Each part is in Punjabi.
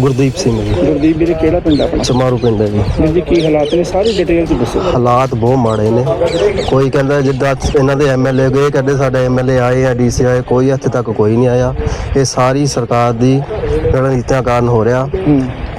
ਗੁਰਦੀਪ ਸਿੰਘ ਜੀ। ਗੁਰਦੀਪ ਵੀਰੇ ਕਿਹੜਾ ਪਿੰਡ ਆਪਣਾ? ਚਮਾਰੂ ਪਿੰਡ ਹੈ ਜੀ। ਵੀਰ ਜੀ ਕੀ ਹਾਲਾਤ ਨੇ? ਸਾਰੀ ਡਿਟੇਲ ਚ ਦੱਸੋ। ਹਾਲਾਤ ਬਹੁਤ ਮਾੜੇ ਨੇ। ਕੋਈ ਕਹਿੰਦਾ ਜਿੱਦਾਂ ਇਹਨਾਂ ਦੇ ਐਮਐਲਏ ਗਏ ਕਹਿੰਦੇ ਸਾਡੇ ਐਮਐਲਏ ਆਏ ਆ ਡੀਸੀ ਆਏ ਕੋਈ ਇੱਥੇ ਤੱਕ ਕੋਈ ਨਹੀਂ ਆਇਆ। ਇਹ ਸਾਰੀ ਸਰਕਾਰ ਦੀ ਰਣਨੀਤੀਆਂ ਕਾਰਨ ਹੋ ਰਿਹਾ।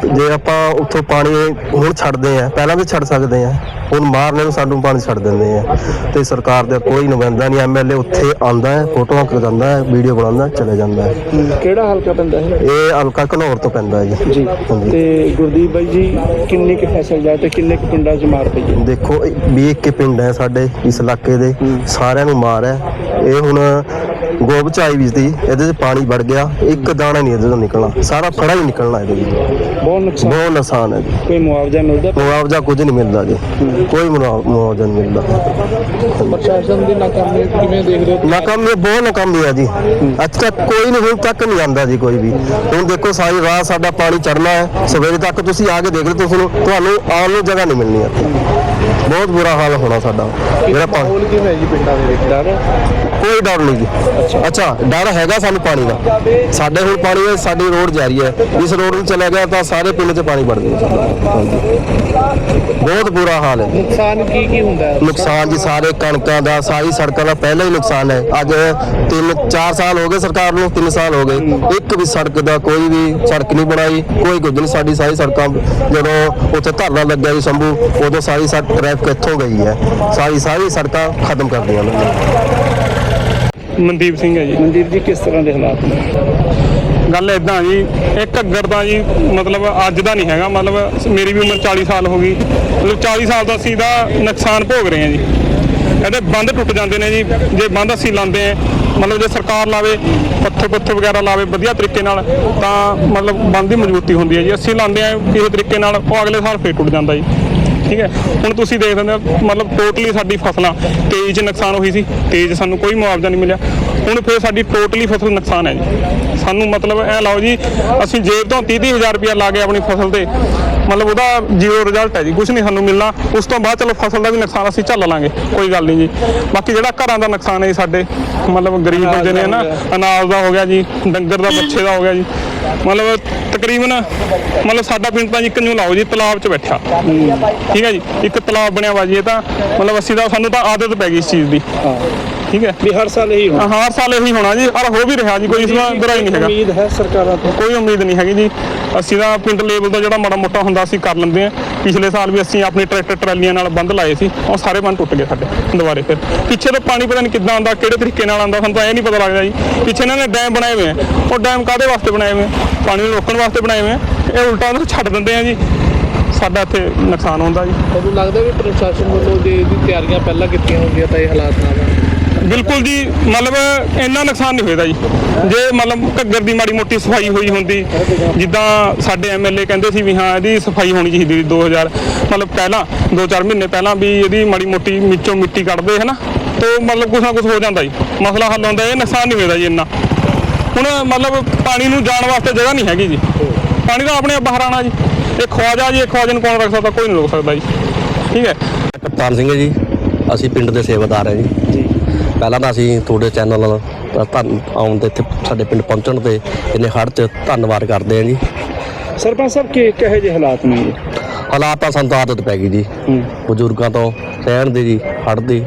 ਜੇ ਆਪਾਂ ਉੱਥੋਂ ਪਾਣੀ ਹੁਣ ਛੱਡਦੇ ਆ ਪਹਿਲਾਂ ਵੀ ਛੱਡ ਸਕਦੇ ਆ ਹੁਣ ਮਾਰਨੇ ਨੂੰ ਸਾਨੂੰ ਪਾਣੀ ਛੱਡ ਦਿੰਦੇ ਆ ਤੇ ਸਰਕਾਰ ਦਾ ਕੋਈ ਨੁਮਾਇੰਦਾ ਨਹੀਂ ਐਮਐਲਏ ਉੱਥੇ ਆਉਂਦਾ ਹੈ ਫੋਟੋਆਂ ਖਿਚਾਉਂਦਾ ਹੈ ਵੀਡੀਓ ਬਣਾਉਂਦਾ ਹੈ, ਚਲੇ ਜਾਂਦਾ ਹੈ। ਹੂੰ, ਕਿਹੜਾ ਹਲਕਾ ਪੈਂਦਾ ਹੈ? ਇਹ ਹਲਕਾ ਘਨੌਰ ਤੋਂ ਪੈਂਦਾ ਜੀ। ਜੀ। ਤੇ ਗੁਰਦੀਪ ਬਾਈ ਜੀ ਕਿੰਨੀ ਕੁ ਫਸਲ ਜਾ ਤੇ ਕਿੰਨੇ ਕੁ ਪਿੰਡਾਂ 'ਚ ਮਾਰ ਪਈ ਹੈ? ਦੇਖੋ ਵੀ ਇੱਕ ਪਿੰਡ ਹੈ ਸਾਡੇ ਇਸ ਇਲਾਕੇ ਦੇ ਸਾਰਿਆਂ ਨੂੰ ਮਾਰ ਹੈ। ਇਹ ਹੁਣ ਗੋਬ ਚਾਈ ਵੀ ਸੀ ਇਹਦੇ 'ਚ ਪਾਣੀ ਵੜ ਗਿਆ ਇੱਕ ਦਾਣਾ ਨਹੀਂ ਇਹਦੇ ਤੋਂ ਨਿਕਲਣਾ ਸਾਰਾ ਫੜਾ ਹੀ ਨਿਕਲਣਾ ਇਹਦੇ ਵਿੱਚ। ਬਹੁਤ ਨੁਕਸਾਨ। ਬਹੁਤ ਨੁਕਸਾਨ ਹੈ ਜੀ। ਕੋਈ ਮੁਆਵਜ਼ਾ ਮਿਲਦਾ? ਮੁਆਵਜ਼ਾ ਕੁਝ ਨਹੀਂ ਮਿਲਦਾ ਜੀ ਕੋਈ ਮੁਆ- ਮੁਆਵਜ਼ਾ ਨਹੀਂ ਮਿਲਦਾ। ਪ੍ਰਸ਼ਾਸਨ ਦੀ ਨਾਕਾਮੀ ਕਿਵੇਂ ਦੇਖਦੇ ਹੋ? ਨਾਕਾਮੀ ਬਹੁਤ ਨਾਕਾਮੀ ਹੈ ਜੀ। ਅੱਜ ਤੱਕ ਕੋਈ ਨਹੀਂ ਹੁਣ ਤੱਕ ਨਹੀਂ ਆਂਦਾ ਜੀ ਕੋਈ ਵੀ। ਹੁਣ ਦੇਖੋ ਸਾਰੀ ਰਾਤ ਸਾਡਾ ਪਾਣੀ ਚੜਨਾ ਹੈ ਸਵੇਰੇ ਤੱਕ ਤੁਸੀਂ ਆ ਕੇ ਦੇਖ ਲਓ ਤੁਹਾਨੂੰ ਤੁਹਾਨੂੰ ਆਉਣ ਨੂੰ ਜਗ੍ਹਾ ਨਹੀਂ ਮਿਲਣੀ ਇੱਥੇ। ਬਹੁਤ ਬੁਰਾ ਹਾਲ ਹੋਣਾ ਸਾਡਾ। ਜਿਹੜਾ ਪਾਣੀ ਕਿਵੇਂ ਹੈ ਜੀ ਪਿੰਡਾਂ ਦੇ ਵਿੱਚ? ਡਰ ਕੋਈ ਡਰ ਨਹੀਂ ਜੀ। ਅੱਛਾ। ਡਰ ਹੈਗਾ ਸਾਨੂੰ ਪਾਣੀ ਦਾ। ਸਾਡੇ ਹੁਣ ਪਾਣੀ ਹੈ ਸਾਡੀ ਰੋਡ ਜਾ ਰਹੀ ਹੈ। ਇਸ ਰੋਡ ਨੂੰ ਚਲਾ ਗਿਆ ਤਾਂ ਸਾਰੇ ਪਿੰਡ 'ਚ ਪਾਣੀ ਵੜ ਗਿਆ ਹਾਂਜੀ। ਬਹੁਤ ਬੁਰਾ ਹਾਲ ਹੈ। ਨੁਕਸਾਨ ਕੀ ਕੀ ਹੁੰਦਾ ਹੈ? ਨੁਕਸਾਨ ਜੀ ਸਾਰੇ ਕਣਕਾਂ ਦਾ ਸਾਰੀ ਸੜਕਾਂ ਦਾ ਪਹਿਲਾਂ ਹੀ ਨੁਕਸਾਨ ਹੈ। ਅੱਜ 3 4 ਸਾਲ ਹੋ ਗਏ ਸਰਕਾਰ ਨੂੰ 3 ਸਾਲ ਹੋ ਗਏ। ਇੱਕ ਵੀ ਸੜਕ ਦਾ ਕੋਈ ਵੀ ਸੜਕ ਨਹੀਂ ਬਣਾਈ ਕੋਈ ਕੁਝ ਨਹੀਂ। ਸਾਡੀ ਸਾਰੀ ਸੜਕਾਂ ਜਦੋਂ ਉੱਥੇ ਧਰਨਾ ਲੱਗਿਆ ਜੀ ਸ਼ੰਭੂ ਉਦੋਂ ਸਾਰੀ ਸੜਕ ਟ੍ਰੈਫਿਕ ਇੱਥੋਂ ਗਈ ਹੈ। ਸਾਰੀ ਸਾਰੀ ਸੜਕਾਂ ਖਤਮ ਕਰ ਦਿੱਤੀਆਂ ਮਨਦੀਪ ਸਿੰਘ ਹੈ ਜੀ। ਮਨਦੀਪ ਜੀ ਕਿਸ ਤਰ੍ਹਾਂ ਦੇ ਹਾਲਾਤ ਨੇ? ਗੱਲ ਇਦਾਂ ਜੀ ਇਹ ਘੱਗਰ ਦਾ ਜੀ ਮਤਲਬ ਅੱਜ ਦਾ ਨਹੀਂ ਹੈਗਾ, ਮਤਲਬ ਮੇਰੀ ਵੀ ਉਮਰ 40 ਸਾਲ ਹੋ ਗਈ। ਮਤਲਬ 40 ਸਾਲ ਦਾ ਅਸੀਂ ਦਾ ਨੁਕਸਾਨ ਭੋਗ ਰਹੇ ਹਾਂ ਜੀ। ਇਹਦੇ ਬੰਦ ਟੁੱਟ ਜਾਂਦੇ ਨੇ ਜੀ, ਜੇ ਬੰਦ ਅਸੀਂ ਲਾਉਂਦੇ ਆ ਮਤਲਬ ਜੇ ਸਰਕਾਰ ਲਾਵੇ ਪੱਥੇ ਪੱਥੇ ਵਗੈਰਾ ਲਾਵੇ ਵਧੀਆ ਤਰੀਕੇ ਨਾਲ, ਤਾਂ ਮਤਲਬ ਬੰਦ ਦੀ ਮਜ਼ਬੂਤੀ ਹੁੰਦੀ ਹੈ ਜੀ। ਅਸੀਂ ਲਾਉਂਦੇ ਆ ਕਿਸੇ ਤਰੀਕੇ ਨਾਲ, ਉਹ ਅਗਲੇ ਸਾਲ ਫੇਰ ਟੁੱਟ ਜਾਂਦਾ ਜੀ। ਠੀਕ ਹੈ? ਹੁਣ ਤੁਸੀਂ ਦੇਖ ਸਕਦੇ ਹੋ, ਮਤਲਬ ਟੋਟਲੀ ਸਾਡੀ ਫਸਲਾਂ ਤੇਜ਼ 'ਚ ਨੁਕਸਾਨ ਹੋਈ ਸੀ, ਤੇਜ਼ ਸਾਨੂੰ ਕੋਈ ਮੁਆਵਜ਼ਾ ਨਹੀਂ ਮਿਲਿਆ। ਹੁਣ ਫਿਰ ਸਾਡੀ ਟੋਟਲੀ ਫਸਲ ਨੁਕਸਾਨ ਹੈ ਜੀ। ਸਾਨੂੰ ਮਤਲਬ ਐ ਲਾਓ ਜੀ ਅਸੀਂ ਜੇਬ ਤੋਂ 30 ਹਜ਼ਾਰ ਰੁਪਇਆ ਲਾ ਕੇ ਆਪਣੀ ਫਸਲ ਤੇ ਮਤਲਬ ਉਹਦਾ ਜ਼ੀਰੋ ਰਿਜ਼ਲਟ ਹੈ ਜੀ ਕੁਝ ਨਹੀਂ ਸਾਨੂੰ ਮਿਲਣਾ। ਉਸ ਤੋਂ ਬਾਅਦ ਚਲੋ ਫਸਲ ਦਾ ਵੀ ਨੁਕਸਾਨ ਅਸੀਂ ਝੱਲ ਲਾਂਗੇ ਕੋਈ ਗੱਲ ਨਹੀਂ ਜੀ। ਬਾਕੀ ਜਿਹੜਾ ਘਰਾਂ ਦਾ ਨੁਕਸਾਨ ਹੈ ਜੀ ਸਾਡੇ ਮਤਲਬ ਗਰੀਬ ਬੰਦੇ ਨੇ ਨਾ। ਅਨਾਜ ਦਾ ਹੋ ਗਿਆ ਜੀ ਡੰਗਰ ਦਾ ਬੱਚੇ ਦਾ ਹੋ ਗਿਆ ਜੀ। ਮਤਲਬ ਤਕਰੀਬਨ ਮਤਲਬ ਸਾਡਾ ਪਿੰਡ ਤਾਂ ਜੀ ਕੰਨੂ ਲਾਓ ਜੀ ਤਲਾਬ 'ਚ ਬੈਠਾ। ਠੀਕ ਹੈ ਜੀ ਇੱਕ ਤਲਾਬ ਬਣਿਆ ਵਾ ਜੀ ਇਹ ਤਾਂ। ਮਤਲਬ ਅਸੀਂ ਤਾਂ ਸਾਨੂੰ ਤਾਂ ਆਦਤ ਪੈ ਗਈ ਇਸ ਚੀਜ਼ ਦੀ। ਠੀਕ ਹੈ? ਵੀ ਹਰ ਸਾਲ ਇਹੀ ਹੋਣਾ। ਹਰ ਸਾਲ ਇਹੀ ਹੋਣਾ ਜੀ। ਔਰ ਹੋ ਵੀ ਰਿਹਾ ਜੀ ਕੋਈ ਇਸ ਦਾ ਬੁਰਾਈ ਨਹੀਂ ਹੈਗਾ। ਉਮੀਦ ਹੈ ਸਰਕਾਰਾਂ ਤੋਂ। ਕੋਈ ਉਮੀਦ ਨਹੀਂ ਹੈਗੀ ਜੀ। ਅਸੀਂ ਤਾਂ ਪਿੰਡ ਲੈਵਲ ਦਾ ਜਿਹੜਾ ਮਾੜਾ ਮੋਟਾ ਹੁੰਦਾ ਅਸੀਂ ਕਰ ਲੈਂਦੇ ਆ ਪਿਛਲੇ ਸਾਲ ਵੀ ਅਸੀਂ ਆਪਣੇ ਟਰੈਕਟਰ ਟਰਾਲੀਆਂ ਨਾਲ ਬੰਦ ਲਾਏ ਸੀ। ਉਹ ਸਾਰੇ ਬੰਦ ਟੁੱਟ ਗਏ ਸਾਡੇ ਦੁਬਾਰੇ ਫਿਰ। ਪਿੱਛੇ ਤੋਂ ਪਾਣੀ ਪਤਾ ਨਹੀਂ ਕਿੱਦਾਂ ਆਉਂਦਾ ਕਿਹੜੇ ਤਰੀਕੇ ਨਾਲ ਆਉਂਦਾ ਸਾਨੂੰ ਤਾਂ ਇਹ ਨਹੀਂ ਪਤਾ ਲੱਗਦਾ ਜੀ। ਪਿੱਛੇ ਇਹਨਾਂ ਨੇ ਡੈਮ ਬਣਾਏ ਹੋਏ ਆ। ਉਹ ਡੈਮ ਕਾਦੇ ਵਾਸਤੇ ਬਣਾਏ ਹੋਏ ਆ? ਪਾਣੀ ਨੂੰ ਰੋਕਣ ਵਾਸਤੇ ਬਣਾਏ ਹੋਏ ਆ। ਇਹ ਉਲਟਾ ਉਹਨੂੰ ਛੱਡ ਦਿੰਦੇ ਆ ਜੀ। ਸਾਡਾ ਇੱਥੇ ਨੁਕਸਾਨ ਹੁੰਦਾ ਜੀ। ਤੁਹਾਨੂੰ ਲੱਗਦਾ ਵੀ ਪ੍ਰਸ਼ਾਸਨ ਵੱਲੋਂ ਜੇ ਇਹਦੀ ਤਿਆਰੀਆਂ ਪਹਿਲਾਂ ਕੀਤੀਆਂ ਹੁੰਦੀਆਂ ਤਾਂ ਇਹ ਹਾਲਾਤ ਨਾ ਆਉਣ ਬਿਲਕੁਲ ਜੀ ਮਤਲਬ ਇੰਨਾ ਨੁਕਸਾਨ ਨਹੀਂ ਹੋਏਦਾ ਜੀ। ਜੇ ਮਤਲਬ ਘੱਗਰ ਦੀ ਮਾੜੀ ਮੋਟੀ ਸਫ਼ਾਈ ਹੋਈ ਹੁੰਦੀ ਜਿੱਦਾਂ ਸਾਡੇ ਐਮਐਲਏ ਕਹਿੰਦੇ ਸੀ ਵੀ ਹਾਂ ਇਹਦੀ ਸਫ਼ਾਈ ਹੋਣੀ ਚਾਹੀਦੀ ਸੀ 2000 ਮਤਲਬ ਪਹਿਲਾਂ 2-4 ਮਹੀਨੇ ਪਹਿਲਾਂ ਵੀ ਇਹਦੀ ਮਾੜੀ ਮੋਟੀ ਮਿੱਚੋਂ ਮਿੱਟੀ ਕੱਢਦੇ ਹੈ ਨਾ ਤਾਂ ਮਤਲਬ ਕੁਛ ਨਾ ਕੁਛ ਹੋ ਜਾਂਦਾ ਜੀ। ਮਸਲਾ ਹੱਲ ਹੁੰਦਾ ਇਹ ਨੁਕਸਾਨ ਨਹੀਂ ਹੋਏਦਾ ਜੀ ਇੰਨਾ। ਹੁਣ ਮਤਲਬ ਪਾਣੀ ਨੂੰ ਜਾਣ ਵਾਸਤੇ ਜਗ੍ਹਾ ਨਹੀਂ ਹੈਗੀ ਜੀ। ਪਾਣੀ ਤਾਂ ਆਪਣੇ ਆਪ ਬਾਹਰ ਆਣਾ ਜੀ। ਇਹ ਖਵਾਜਾ ਜੀ ਇਹ ਖਵਾਜੇ ਨੂੰ ਕੌਣ ਰੱਖ ਸਕਦਾ? ਕੋਈ ਨਹੀਂ ਰੋਕ ਸਕਦਾ ਜੀ। ਠੀਕ ਹੈ? ਕਪਤਾਨ ਸਿੰਘ ਜੀ। ਅਸੀਂ ਪਿੰਡ ਦੇ ਸੇਵਾਦਾਰ ਹਾਂ ਜੀ। ਜੀ। ਪਹਿਲਾਂ ਤਾਂ ਅਸੀਂ ਤੁਹਾਡੇ ਚੈਨਲ ਨਾਲ ਤਾਂ ਧੰਨ ਆਉਣ ਦੇ ਇੱਥੇ ਸਾਡੇ ਪਿੰਡ ਪਹੁੰਚਣ ਤੇ ਇੰਨੇ ਹੜ੍ਹ 'ਚ ਧੰਨਵਾਦ ਕਰਦੇ ਹਾਂ ਜੀ। ਸਰਪੰਚ ਸਾਹਿਬ ਕੀ ਕਿਹੋ ਜਿਹੇ ਹਾਲਾਤ ਨੇ ਜੀ? ਹਾਲਾਤ ਤਾਂ ਸਾਨੂੰ ਤਾਂ ਆਦਤ ਪੈ ਗਈ ਜੀ। ਬਜ਼ੁਰਗਾਂ ਤੋਂ ਸਹਿਣ ਦੀ ਜੀ ਹੜ੍ਹ ਦੀ।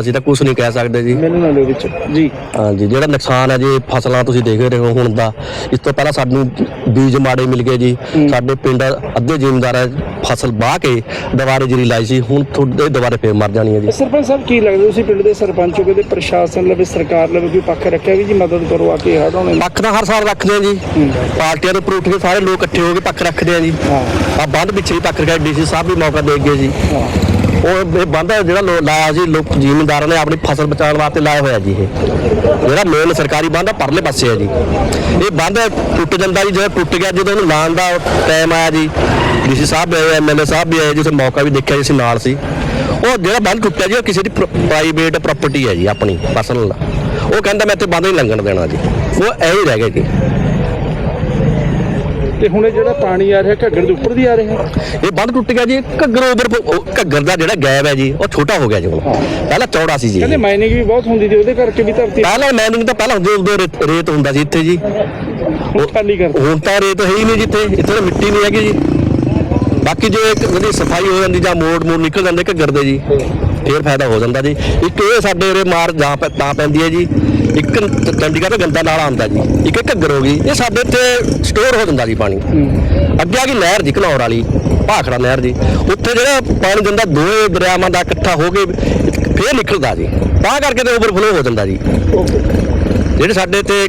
ਅਸੀਂ ਤਾਂ ਕੁਝ ਨਹੀਂ ਕਹਿ ਸਕਦੇ ਜੀ। ਮੈਨੂੰ ਨਾ ਦੇ ਵਿੱਚ। ਜੀ। ਹਾਂਜੀ ਜਿਹੜਾ ਨੁਕਸਾਨ ਹੈ ਜੀ ਫਸਲਾਂ ਤੁਸੀਂ ਦੇਖ ਰਹੇ ਹੋ ਹੁਣ ਦਾ। ਇਸ ਤੋਂ ਪਹਿਲਾਂ ਸਾਨੂੰ ਬੀਜ ਮਾੜੇ ਮਿਲ ਗਏ ਜੀ। ਸਾਡੇ ਪਿੰਡ ਅੱਧੇ ਜ਼ਿਮੀਂਦਾਰਾਂ ਫਸਲ ਵਾਹ ਕੇ ਦੁਬਾਰੇ ਜਰੀ ਲਾਈ ਸੀ ਹੁਣ ਤੁਹਾਡੇ ਦੁਬਾਰੇ ਫੇਰ ਮਰ ਜਾਣੀ ਹੈ ਜੀ। ਸਰਪੰਚ ਸਾਹਿਬ ਕੀ ਲੱਗਦਾ ਤੁਸੀਂ ਪਿੰਡ ਦੇ ਸਰਪੰਚ ਹੋ ਕੇ ਤੇ ਪ੍ਰਸ਼ਾਸਨ ਲਵੇ ਸਰਕਾਰ ਲਵੇ ਕੋਈ ਪੱਖ ਰੱਖਿਆ ਵੀ ਜੀ ਮਦਦ ਕਰੋ ਆ ਕੇ ਨੇ? ਪੱਖ ਤਾਂ ਹਰ ਸਾਲ ਰੱਖਦੇ ਆ ਜੀ। ਪਾਰਟੀਆਂ ਦੇ ਉੱਠ ਕੇ ਸਾਰੇ ਲੋਕ ਇਕੱਠੇ ਹੋ ਕੇ ਪੱਖ ਰੱਖਦੇ ਆ ਜੀ। ਆ ਬੰਦ ਪਿੱਛੇ ਹੀ ਪੱਖ ਰਖਿਆ ਡੀਸੀ ਸਾਹਿਬ ਵੀ ਮੌਕਾ ਦੇ ਗਏ ਜੀ। ਉਹ ਇਹ ਬੰਦ ਜਿਹੜਾ ਲੋ- ਲਾਇਆ ਜੀ, ਲੋਕ ਜ਼ਿਮੀਂਦਾਰਾਂ ਨੇ ਆਪਣੀ ਫਸਲ ਬਚਾਉਣ ਵਾਸਤੇ ਲਾਇਆ ਹੋਇਆ ਜੀ ਇਹ। ਜਿਹੜਾ ਮੇਨ ਸਰਕਾਰੀ ਬੰਦ ਆ, ਪਰਲੇ ਪਾਸੇ ਹੈ ਜੀ। ਇਹ ਬੰਦ ਟੁੱਟ ਜਾਂਦਾ ਜੀ, ਜਦੋਂ ਟੁੱਟ ਗਿਆ, ਜਦੋਂ ਉਹਨੂੰ ਲਾਉਣ ਦਾ ਟਾਈਮ ਆਇਆ ਜੀ। ਡੀਸੀ ਸਾਹਿਬ ਵੀ ਆਏ ਐਮਐਲਏ ਸਾਹਿਬ ਵੀ ਆਏ ਜੀ ਉੱਥੇ ਮੌਕਾ ਵੀ ਦੇਖਿਆ ਜੀ ਅਸੀਂ ਨਾਲ ਸੀ। ਉਹ ਜਿਹੜਾ ਬੰਦ ਟੁੱਟਿਆ ਜੀ, ਉਹ ਕਿਸੇ ਦੀ ਪ੍ਰਾਈਵੇਟ ਪ੍ਰਾਪਰਟੀ ਹੈ ਜੀ, ਆਪਣੀ ਪਰਸਨਲ ਉਹ ਕਹਿੰਦਾ ਮੈਂ ਇੱਥੇ ਬੰਦ ਨਹੀਂ ਲੰਘਣ ਦੇਣਾ ਜੀ। ਉਹ ਐ ਰਹਿ ਗਿਆ ਜੀ। ਤੇ ਹੁਣ ਇਹ ਜਿਹੜਾ ਪਾਣੀ ਆ ਰਿਹਾ ਘੱਗਰ ਦੇ ਉੱਪਰ ਦੀ ਆ ਰਿਹਾ। ਇਹ ਬੰਦ ਟੁੱਟ ਗਿਆ ਜੀ ਘੱਗਰ ਉਧਰ ਘੱਗਰ ਦਾ ਜਿਹੜਾ ਗੈਪ ਹੈ ਜੀ ਉਹ ਛੋਟਾ ਹੋ ਗਿਆ ਜੀ ਪਹਿਲਾਂ ਚੌੜਾ ਸੀ ਜੀ। ਕਹਿੰਦੇ ਮਾਈਨਿੰਗ ਵੀ ਬਹੁਤ ਹੁੰਦੀ ਸੀ ਉਹਦੇ ਕਰਕੇ ਵੀ ਧਰਤੀ ਪਹਿਲਾਂ ਮੈਨਿੰਗ ਤਾਂ ਪਹਿਲਾਂ ਹੁੰਦੇ ਉਦੋਂ ਰੇਤ- ਹੁੰਦਾ ਸੀ ਇੱਥੇ ਜੀ। ਹੁਣ ਤਾਂ ਰੇਤ ਹੈ ਹੀ ਨਹੀਂ ਜਿੱਥੇ ਇੱਥੇ ਮਿੱਟੀ ਨਹੀਂ ਹੈਗੀ ਜੀ। ਬਾਕੀ ਜੇ ਇੱਕ ਉਹਦੀ ਸਫ਼ਾਈ ਹੋ ਜਾਂਦੀ ਜਾਂ ਮੋੜ ਮੋੜ ਨਿਕਲ ਜਾਂਦੇ ਘੱਗਰ ਦੇ ਜੀ ਫੇਰ ਫਾਇਦਾ ਹੋ ਜਾਂਦਾ ਜੀ। ਇੱਕ ਇਹ ਸਾਡੇ ਉਰੇ ਮਾਰ ਜਾਂ ਤਾਂ ਪੈਂਦੀ ਹੈ ਜੀ। ਇੱਕ ਚੰਡੀਗੜ੍ਹ ਤੋਂ ਗੰਦਾ ਨਾਲਾ ਆਉਂਦਾ ਜੀ ਇੱਕ ਘੱਗਰ ਹੋ ਗਈ ਇਹ ਸਾਡੇ ਇੱਥੇ ਸਟੋਰ ਹੋ ਜਾਂਦਾ ਜੀ ਪਾਣੀ। ਅੱਗੇ ਆ ਗਈ ਨਹਿਰ ਜੀ ਘਨੌਰ ਵਾਲੀ ਭਾਖੜਾ ਨਹਿਰ ਜੀ। ਉੱਥੇ ਜਿਹੜਾ ਪਾਣੀ ਜਾਂਦਾ ਦੋਏ ਦਰਿਆਵਾਂ ਦਾ ਇਕੱਠਾ ਹੋ ਕੇ ਫੇਰ ਨਿਕਲਦਾ ਜੀ। ਤਾਂ ਕਰਕੇ ਤੇ ਓਵਰਫਲੋ ਹੋ ਜਾਂਦਾ ਜੀ। ਜਿਹੜੇ ਸਾਡੇ ਤੇ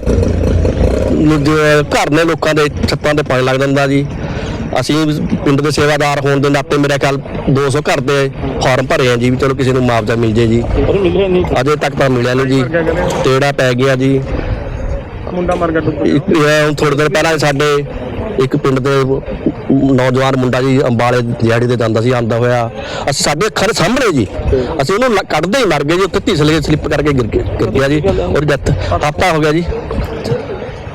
ਘਰ ਨੇ ਲੋਕਾਂ ਦੇ ਛੱਤਾਂ ਤੇ ਪਾਣੀ ਲੱਗ ਜਾਂਦਾ ਜੀ। ਅਸੀਂ ਪਿੰਡ ਦੇ ਸੇਵਾਦਾਰ ਹੋਣ ਦੇ ਨਾਤੇ ਮੇਰੇ ਖਿਆਲ 200 ਘਰ ਦੇ ਫਾਰਮ ਭਰੇ ਆ ਜੀ ਵੀ ਚਲੋ ਕਿਸੇ ਨੂੰ ਮੁਆਵਜ਼ਾ ਮਿਲ ਜੇ ਜੀ। ਅਜੇ ਤੱਕ ਤਾਂ ਮਿਲਿਆ ਨਹੀਂ ਜੀ। ਤੇੜਾ ਪੈ ਗਿਆ ਜੀ। ਮੁੰਡਾ ਮਰ ਗਿਆ ਹੁਣ ਥੋੜੇ ਦਿਨ ਪਹਿਲਾਂ ਸਾਡੇ ਇੱਕ ਪਿੰਡ ਦੇ ਨੌਜਵਾਨ ਮੁੰਡਾ ਜੀ ਅੰਬਾਲੇ ਦਿਹਾੜੀ ਤੇ ਜਾਂਦਾ ਸੀ ਆਂਦਾ ਹੋਇਆ। ਅਸੀਂ ਸਾਡੇ ਅੱਖਾਂ ਦੇ ਸਾਹਮਣੇ ਜੀ। ਅਸੀਂ ਉਹਨੂੰ ਕੱਢਦੇ ਹੀ ਮਰ ਗਏ ਜੀ ਉੱਥੇ ਧਿਸਲੇ ਸਲਿੱਪ ਕਰਕੇ ਗਿਰ ਗਿਆ ਜੀ। ਔਰ ਡੈਥ ਹਫਤਾ ਹੋ ਗਿਆ ਜੀ।